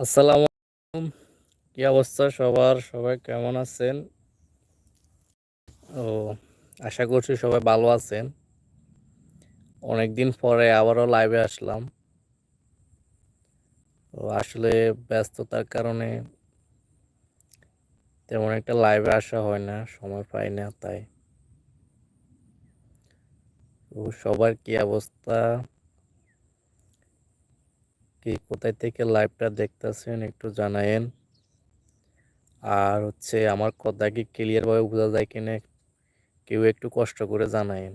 আসসালামু আলাইকুম। কি অবস্থা সবার? সবাই কেমন আছেন? ও, আশা করছি সবাই ভালো আছেন। অনেকদিন পরে আবারও লাইভে আসলাম। তো আসলে ব্যস্ততার কারণে তেমন একটা লাইভে আসা হয় না, সময় পাই না তাই। তো সবার কি অবস্থা? কি, কোথায় থেকে লাইভটা দেখতেছেন একটু জানায়েন। আর হচ্ছে আমার কথা কি ক্লিয়ারভাবে বোঝা যায় কিনা, কেউ একটু কষ্ট করে জানায়েন।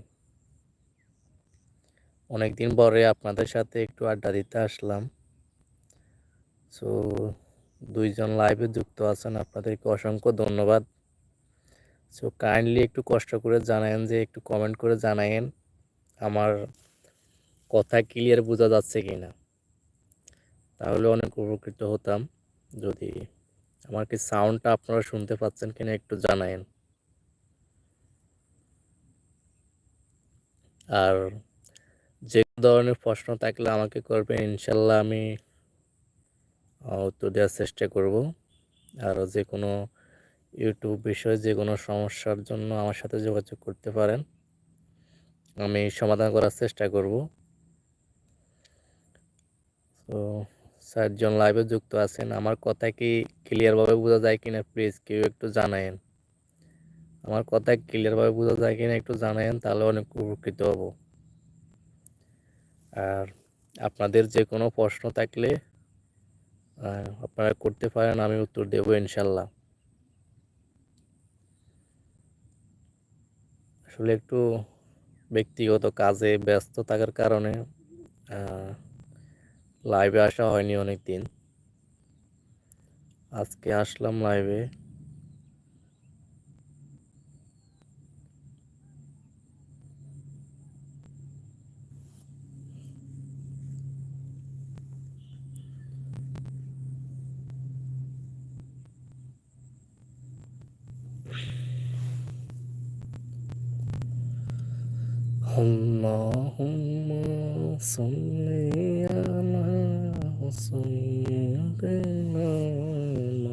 অনেকদিন পরে আপনাদের সাথে একটু আড্ডা দিতে আসলাম। সো দুইজন লাইভে যুক্ত আছেন, আপনাদেরকে অসংখ্য ধন্যবাদ। সো কাইন্ডলি একটু কষ্ট করে জানায়েন যে, একটু কমেন্ট করে জানায়েন, আমার কথা ক্লিয়ার বোঝা যাচ্ছে কিনা। তাহলে অনেক উপকৃত হতাম। যদি আমার কি সাউন্ডটা আপনারা শুনতে পাচ্ছেন কিনা একটু জানায়েন। আর যে ধরনের প্রশ্ন থাকলে আমাকে করবেন, ইনশাল্লাহ আমি উত্তর দেওয়ার চেষ্টা করব। আর যে কোনো ইউটিউব বিষয়ে যে কোনো সমস্যার জন্য আমার সাথে যোগাযোগ করতে পারেন। আমি সমাধান করার চেষ্টা করব। তো চারজন লাইভে যুক্ত আছেন। আমার কথা কি ক্লিয়ারভাবে বোঝা যায় কিনা প্লিজ কেউ একটু জানায়েন। আমার কথা ক্লিয়ারভাবে বোঝা যায় কিনা একটু জানায়েন, তাহলে অনেক উপকৃত হব। আর আপনাদের যে কোনো প্রশ্ন থাকলে আপনারা করতে পারেন, আমি উত্তর দেব ইনশাল্লাহ। আসলে একটু ব্যক্তিগত কাজে ব্যস্ত থাকার কারণে লাইভে আসা হয়নি অনেক দিন আজকে আসলাম লাইভে اللهم صل 所有的妈妈，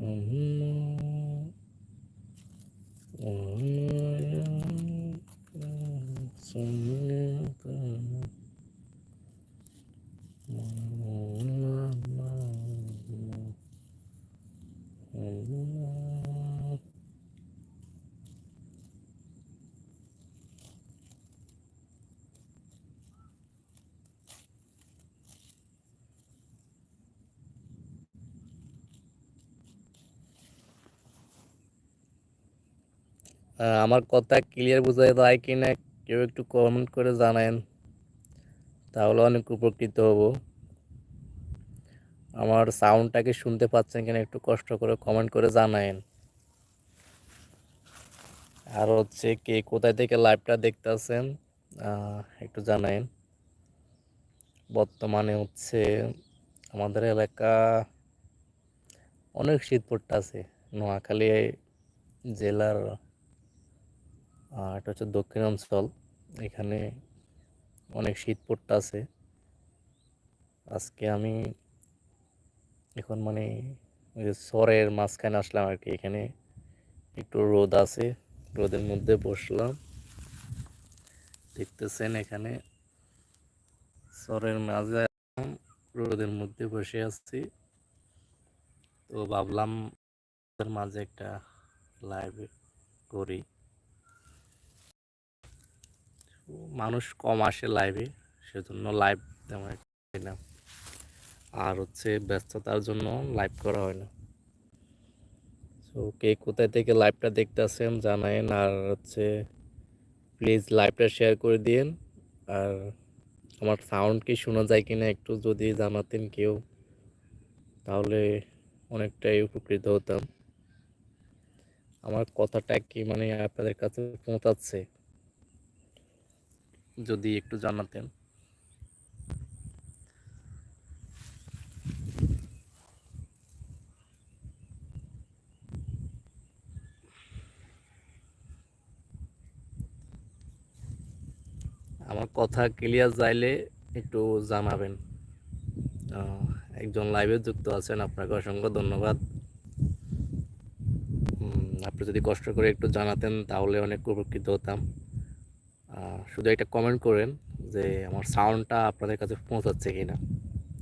嗯，我要让所有。আমার কথা ক্লিয়ার বোঝা যায় কি না কেউ একটু কমেন্ট করে জানায়েন, তাহলে অনেক উপকৃত হব। আমার সাউন্ডটাকে শুনতে পাচ্ছেন কিনা একটু কষ্ট করে কমেন্ট করে জানায়েন। আর হচ্ছে কে কোথায় থেকে লাইভটা দেখতেছেন একটু জানায়েন। বর্তমানে হচ্ছে আমাদের এলাকা অনেক শীত পড়তেছে নোয়াখালী জেলার এটা হচ্ছে দক্ষিণ অঞ্চল এখানে অনেক শীত পড়তেছে আজকে আমি এখন মানে ওই যে সরের মাঝখানে আসলাম আর কি। এখানে একটু রোদ আছে, রোদের মধ্যে বসলাম। দেখতেছেন এখানে সরের মাঝে রোদের মধ্যে বসে আছি। তো ভাবলাম মাঝে একটা লাইভ করি। মানুষ কম আসে লাইভে সেজন্য লাইভ তেমন না। আর হচ্ছে ব্যস্ততার জন্য লাইভ করা হয় না। তো কে কোথায় থেকে লাইভটা দেখতেছেন জানায়েন, আর হচ্ছে প্লিজ লাইভটা শেয়ার করে দিন আর আমার সাউন্ড কি শোনা যায় কিনা একটু যদি জানাতেন কেউ, তাহলে অনেকটাই উপকৃত হতাম। আমার কথাটা কি মানে আপনাদের কাছে পৌঁছাচ্ছে? যদি একটু জানাতেন। আমার কথা ক্লিয়ার যাইলে একটু জানাবেন। একজন লাইভে যুক্ত আছেন, আপনাকে অসংখ্য ধন্যবাদ। আপনি যদি কষ্ট করে একটু জানাতেন, তাহলে অনেক উপকৃত হতাম। শুধু একটা কমেন্ট করেন যে আমার সাউন্ডটা আপনাদের কাছে পৌঁছাচ্ছে কিনা।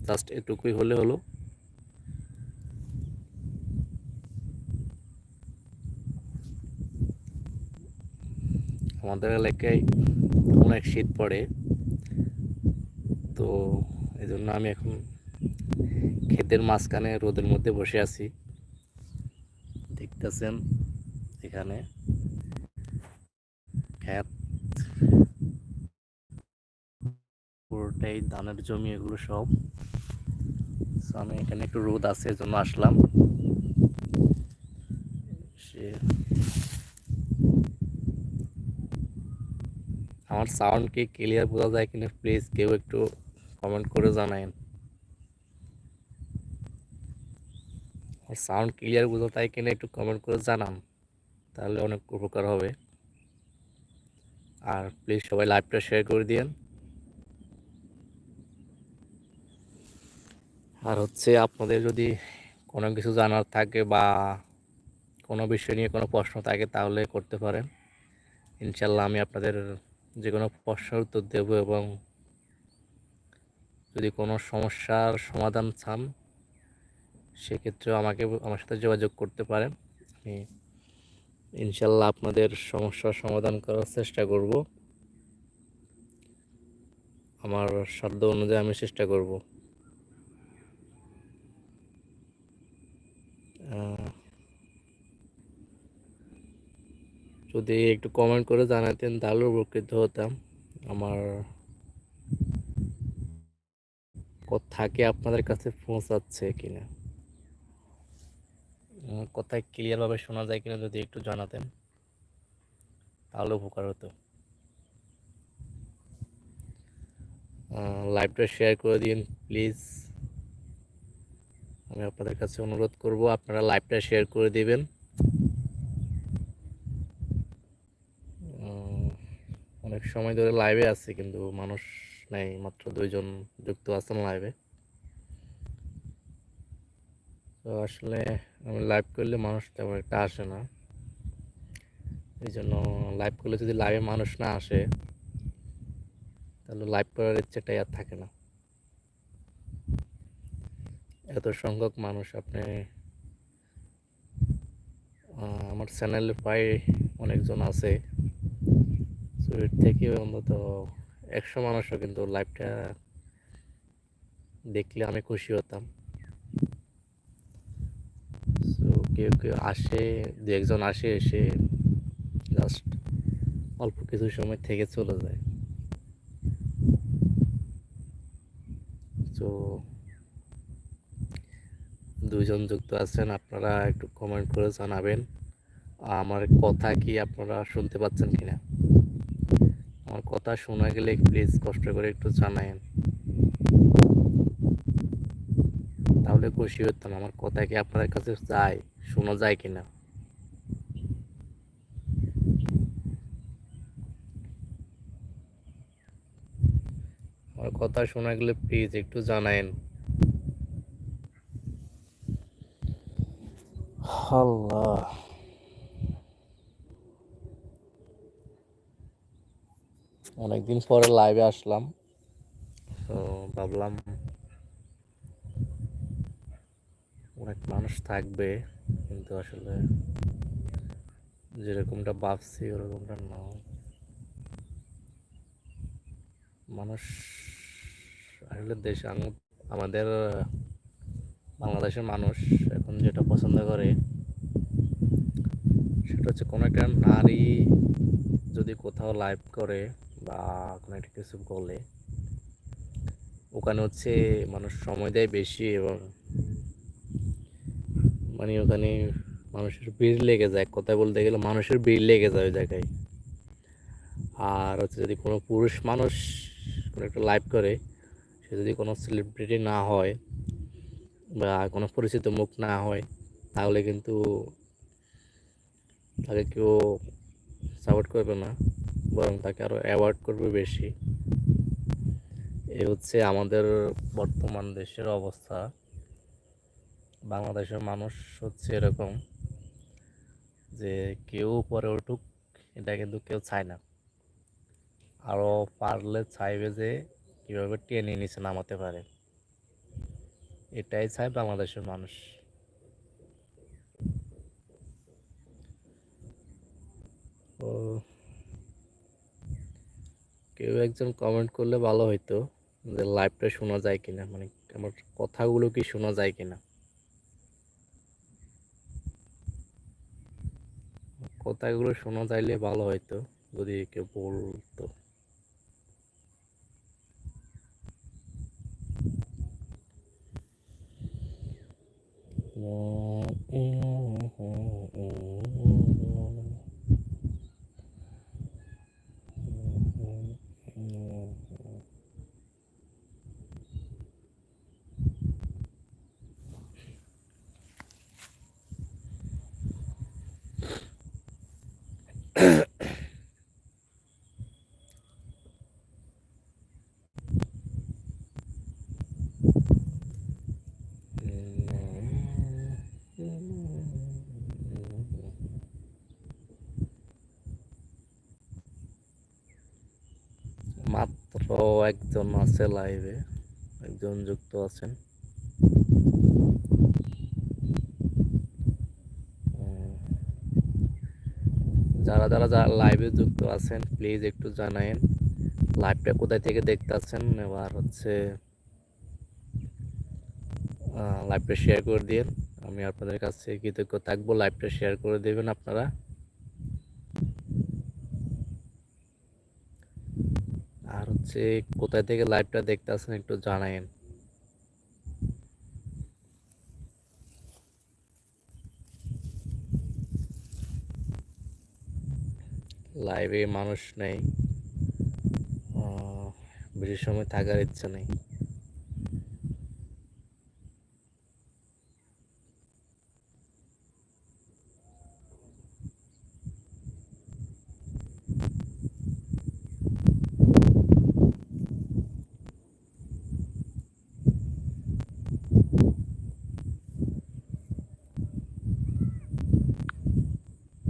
জাস্ট এটুকুই হলে হলো। আমাদের এলাকায় অনেক শীত পড়ে, তো এই জন্য আমি এখন ক্ষেতের মাঝখানে রোদের মধ্যে বসে আছি। দেখতেছেন এখানে ক্ষেত পুরোটাই ধানের জমি এগুলো সব। আমি এখানে একটু রোদ আছে জন্য আসলাম। আমার সাউন্ড কি ক্লিয়ার বোঝা যায় কিনা প্লিজ কেউ একটু কমেন্ট করে জানায়েন। আমার সাউন্ড ক্লিয়ার বোঝা যায় কিনা, একটু কমেন্ট করে জানান, তাহলে অনেক উপকার হবে। আর প্লিজ সবাই লাইভটা শেয়ার করে দিয়েন। আর হচ্ছে আপনাদের যদি কোনো কিছু জানার থাকে বা কোনো বিষয় নিয়ে কোনো প্রশ্ন থাকে তাহলে করতে পারেন। ইনশাল্লাহ আমি আপনাদের যে কোনো প্রশ্নের উত্তর দেব এবং যদি কোনো সমস্যার সমাধান চান, সেক্ষেত্রেও আমাকে, আমার সাথে যোগাযোগ করতে পারেন। আমি ইনশাল্লাহ আপনাদের সমস্যার সমাধান করার চেষ্টা করব। আমার সাধ্য অনুযায়ী আমি চেষ্টা করব। যদি একটু কমেন্ট করে জানাতেন, তাহলে উপকৃত হতাম। আমার কথা কি আপনাদের কাছে পৌঁছাচ্ছে কিনা? কথা ক্লিয়ারভাবে শোনা যায় কিনা যদি একটু জানাতেন, তাহলে উপকার হতো। লাইভটা শেয়ার করে দিন প্লিজ আমি আপনাদের কাছে অনুরোধ করব আপনারা লাইভটা শেয়ার করে দিবেন। অনেক সময় ধরে লাইভে আছে, কিন্তু মানুষ নেই, মাত্র দুইজন যুক্ত আছেন লাইভে। তো আসলে আমি লাইভ করলে মানুষ তেমন একটা আসে না। এই জন্য লাইভ করলে যদি লাইভে মানুষ না আসে, তাহলে লাইভ করার ইচ্ছেটাই আর থাকে না। এত সংখ্যক মানুষ আপনি আমার চ্যানেলে প্রায় অনেকজন আছে। এর থেকে অন্তত একশো মানুষও কিন্তু লাইভটা দেখলে আমি খুশি হতাম। কেউ কেউ আসে, দু একজন আসে এসে জাস্ট অল্প কিছু সময় থেকে চলে যায়। তো দুইজন যুক্ত আছেন, আপনারা একটু কমেন্ট করে জানাবেন, আমার কথা কি আপনারা শুনতে পাচ্ছেন কিনা? আমার কথা শোনা গেলে প্লিজ কষ্ট করে একটু জানায়েন। তাহলে খুশি হতাম, আমার কথা কি আপনাদের কাছে যায়, শোনা যায় কিনা? আমার কথা শোনা গেলে প্লিজ একটু জানায়েন। আল্লাহ অনেকদিন পরে লাইভে আসলাম। তো ভাবলাম অনেক মানুষ থাকবে, কিন্তু আসলে যেরকমটা ভাবছি ওরকমটা না মানুষ আসলে দেশ আম- আমাদের বাংলাদেশের মানুষ এখন যেটা পছন্দ করে, সেটা হচ্ছে কোনো একটা নারী যদি কোথাও লাইভ করে বা কোনো একটা কিছু বলে, ওখানে হচ্ছে মানুষ সময় দেয় বেশি এবং মানে ওখানে মানুষের ভিড় লেগে যায়। কথা বলতে গেলে মানুষের ভিড় লেগে যায় ওই জায়গায়। আর হচ্ছে যদি কোনো পুরুষ মানুষ কোনো একটা লাইভ করে, সে যদি কোনো সেলিব্রিটি না হয় বা কোনো পরিচিত মুখ না হয়, তাহলে কিন্তু তাকে কেউ সাপোর্ট করবে না, বরং তাকে আরও অ্যাওয়ার্ড করবে বেশি। এ হচ্ছে আমাদের বর্তমান দেশের অবস্থা। বাংলাদেশের মানুষ হচ্ছে এরকম যে কেউ পরে উঠুক, এটা কিন্তু কেউ চায় না। আরও পারলে চাইবে যে কীভাবে টেনে নিচে নামাতে পারে। এটাই চায় বাংলাদেশের মানুষ। ও, কেউ একজন কমেন্ট করলে ভালো হইতো যে লাইভটা শোনা যায় কিনা মানে আমার কথাগুলো কি শোনা যায় কিনা। কথাগুলো শোনা যাইলে ভালো হইতো, যদি কেউ বলতো। yeah, yeah. মাত্র একজন আছে লাইভে একজন যুক্ত আছেন। যারা যারা যারা লাইভে যুক্ত আছেন প্লিজ একটু জানায়েন লাইভটা কোথায় থেকে দেখতেছেন, এবার হচ্ছে লাইভটা শেয়ার করে দিন আমি আপনাদের কাছে কৃতজ্ঞ থাকব লাইভটা শেয়ার করে দেবেন আপনারা। আর হচ্ছে কোথায় থেকে লাইভটা দেখতে আসেন একটু জানায়েন। লাইভে মানুষ নেই। বেশি সময় থাকার ইচ্ছা নেই।